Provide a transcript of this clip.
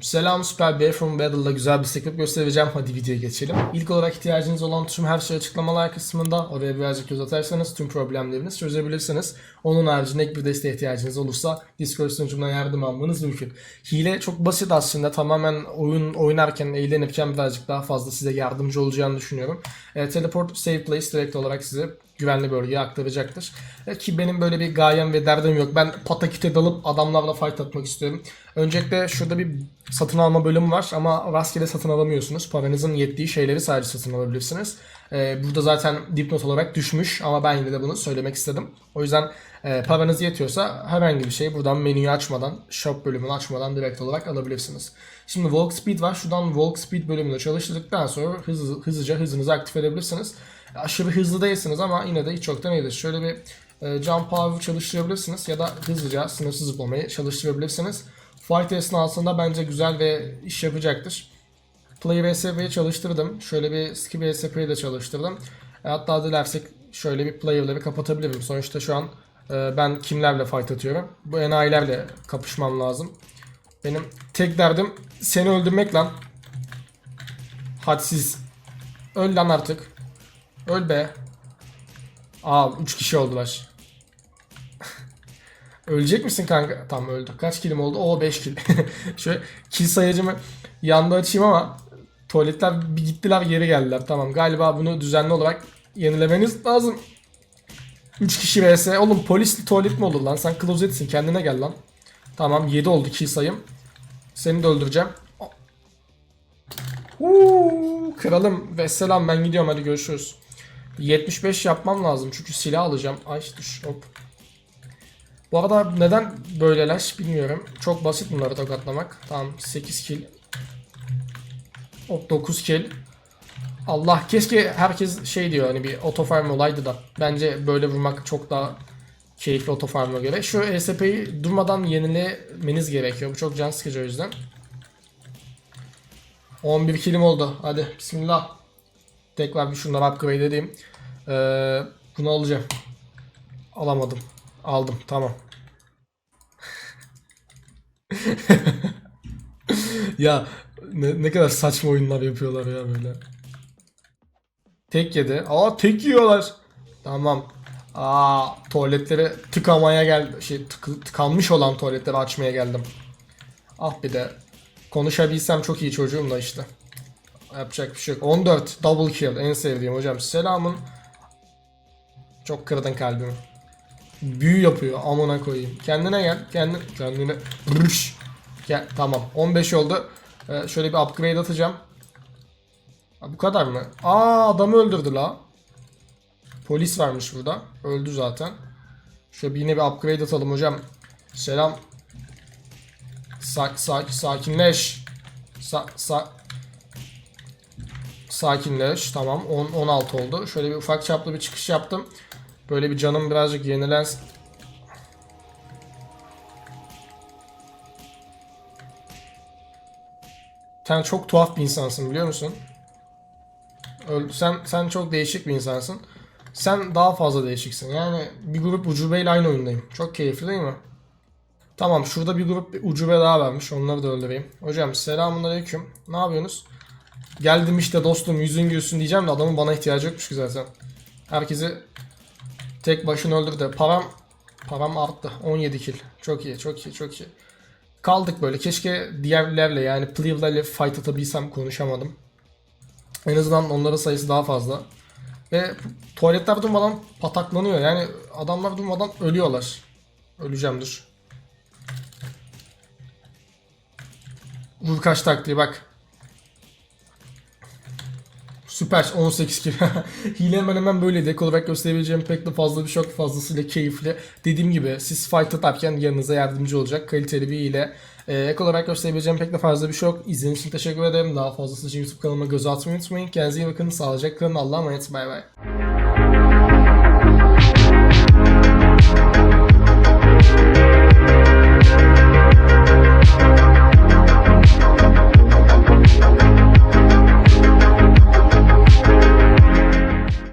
Selam Super Bear from Battle'da güzel bir script göstereceğim. Hadi videoya geçelim. İlk olarak ihtiyacınız olan tüm her şey açıklamalar kısmında. Oraya birazcık göz atarsanız tüm problemlerinizi çözebilirsiniz. Onun haricinde ek bir desteğe ihtiyacınız olursa Discord sunucumdan yardım almanız mümkün. Hile çok basit aslında. Tamamen oyun oynarken, eğlenirken birazcık daha fazla size yardımcı olacağını düşünüyorum. E, teleport Save Place direkt olarak size güvenli bölgeye aktaracaktır. E, ki benim böyle bir gayem ve derdim yok. Ben pataküte dalıp adamlarla fight atmak istiyorum. Öncelikle şurada bir satın alma bölümü var ama rastgele satın alamıyorsunuz. Paranızın yettiği şeyleri sadece satın alabilirsiniz. E, burada zaten dipnot olarak düşmüş ama ben yine de bunu söylemek istedim. O yüzden e, paranız yetiyorsa herhangi bir şey buradan menüyü açmadan, shop bölümünü açmadan direkt olarak alabilirsiniz. Şimdi Walk Speed var. Şuradan Walk Speed bölümünü çalıştırdıktan sonra hızlı, hızlıca hızınızı aktif edebilirsiniz. Aşırı hızlı değilsiniz ama yine de hiç yoktan iyidir. Şöyle bir e, jump power çalıştırabilirsiniz ya da hızlıca sınırsız zıplamayı çalıştırabilirsiniz. Fight esnasında bence güzel ve iş yapacaktır. Play VSP'yi çalıştırdım. Şöyle bir Ski VSP'yi de çalıştırdım. E, hatta dilersek şöyle bir player'ları kapatabilirim. Sonuçta şu an e, ben kimlerle fight atıyorum? Bu enayilerle kapışmam lazım. Benim tek derdim seni öldürmek lan. Hadsiz. Öl lan artık. Öl be. Aa 3 kişi oldular. Ölecek misin kanka? Tamam öldü. Kaç kilim oldu? Oo 5 kill. Şöyle kill sayacımı yanda açayım ama tuvaletler bir gittiler geri geldiler. Tamam galiba bunu düzenli olarak yenilemeniz lazım. 3 kişi vs. Oğlum polisli tuvalet mi olur lan? Sen klozetsin kendine gel lan. Tamam 7 oldu kill sayım. Seni de öldüreceğim. Uuu, kralım ve selam ben gidiyorum hadi görüşürüz. 75 yapmam lazım çünkü silah alacağım. Ay düş hop. Bu arada neden böyleler bilmiyorum. Çok basit bunları tokatlamak. Tamam 8 kill. Hop 9 kill. Allah keşke herkes şey diyor hani bir otofarm olaydı da. Bence böyle vurmak çok daha keyifli otofarm'a göre. Şu ESP'yi durmadan yenilemeniz gerekiyor. Bu çok can sıkıcı o yüzden. 11 kilim oldu. Hadi bismillah. Tekrar bir şunları upgrade edeyim. Ee, bunu alacağım. Alamadım. Aldım. Tamam. ya ne, ne kadar saçma oyunlar yapıyorlar ya böyle. Tek yedi. Aa tek yiyorlar. Tamam. Aa tuvaletleri tıkamaya geldi. Şey tık- tıkanmış olan tuvaletleri açmaya geldim. Ah bir de konuşabilsem çok iyi çocuğum da işte. Yapacak bir şey yok. 14 double kill en sevdiğim hocam. Selamın. Çok kırdın kalbimi. Büyü yapıyor amına koyayım. Kendine gel. Kendine kendine. Rüş. Gel tamam. 15 oldu. Ee, şöyle bir upgrade atacağım. Ha, bu kadar mı? Aa adamı öldürdü la. Polis varmış burada. Öldü zaten. Şöyle yine bir upgrade atalım hocam. Selam. Sa sa sakinleş. Sa sa sakinleş. Tamam. 10 16 oldu. Şöyle bir ufak çaplı bir çıkış yaptım. Böyle bir canım birazcık yenilensin. Sen çok tuhaf bir insansın biliyor musun? Sen sen çok değişik bir insansın. Sen daha fazla değişiksin. Yani bir grup ucubeyle aynı oyundayım. Çok keyifli değil mi? Tamam şurada bir grup bir ucube daha varmış. Onları da öldüreyim. Hocam selamünaleyküm. Ne yapıyorsunuz? Geldim işte dostum yüzün gülsün diyeceğim de adamın bana ihtiyacı yokmuş ki zaten. Herkesi tek başına öldürdü. Param param arttı. 17 kill. Çok iyi, çok iyi, çok iyi. Kaldık böyle. Keşke diğerlerle yani Plevler'le fight atabilsem konuşamadım. En azından onların sayısı daha fazla. Ve tuvaletler durmadan pataklanıyor. Yani adamlar durmadan ölüyorlar. Öleceğim dur. Vur kaç taktiği bak. Süper 18 kill. Hile hemen hemen böyleydi. Ek olarak gösterebileceğim pek de fazla bir şey yok. Fazlasıyla keyifli. Dediğim gibi siz fight atarken yanınıza yardımcı olacak kaliteli bir hile. Ee, ek olarak gösterebileceğim pek de fazla bir şey yok. İzlediğiniz için teşekkür ederim. Daha fazlası için YouTube kanalıma göz atmayı unutmayın. Kendinize iyi bakın. Sağlıcakla kalın. Allah'a emanet. Bay bay.